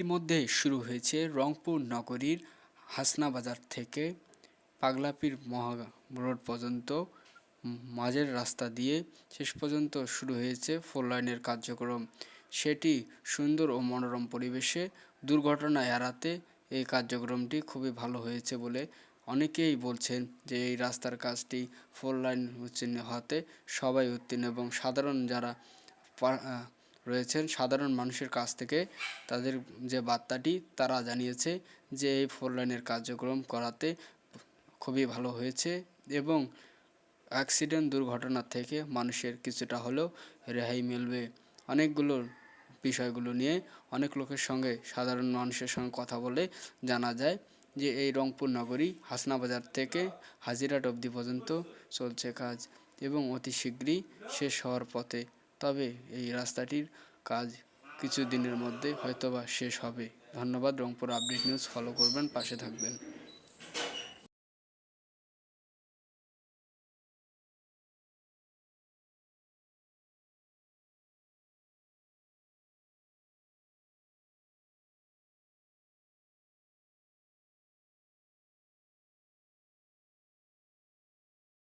ইতিমধ্যে শুরু হয়েছে রংপুর নগরীর হাসনা বাজার থেকে পাগলাপীর মহা রোড পর্যন্ত, মাঝের রাস্তা দিয়ে শেষ পর্যন্ত শুরু হয়েছে ফোর লাইনের কার্যক্রম। সেটি সুন্দর ও মনোরম পরিবেশে দুর্ঘটনা এড়াতে এই কার্যক্রমটি খুবই ভালো হয়েছে বলে অনেকেই বলছেন যে এই রাস্তার কাজটি ফোর লাইন উত্তীর্ণ হতে সবাই উত্তীর্ণ এবং সাধারণ যারা রয়েছেন সাধারণ মানুষের কাছ থেকে। তাদের যে বার্তাটি তারা জানিয়েছে যে এই ফোর লাইনের কার্যক্রম করাতে খুবই ভালো হয়েছে এবং অ্যাক্সিডেন্ট দুর্ঘটনা থেকে মানুষের কিছুটা হলেও রেহাই মিলবে। অনেকগুলো বিষয়গুলো নিয়ে অনেক লোকের সঙ্গে সাধারণ মানুষের সঙ্গে কথা বলে জানা যায় যে এই রংপুর নগরী হাসনা বাজার থেকে হাজিরাট অবধি পর্যন্ত চলছে কাজ এবং অতি শীঘ্রই শেষ হওয়ার পথে তবে এই রাস্তাটির কাজ কিছু দিনের মধ্যে হয়তোবা শেষ হবে। ধন্যবাদ, রংপুর আপডেট নিউজ। ফলো করবেন, পাশে থাকবেন।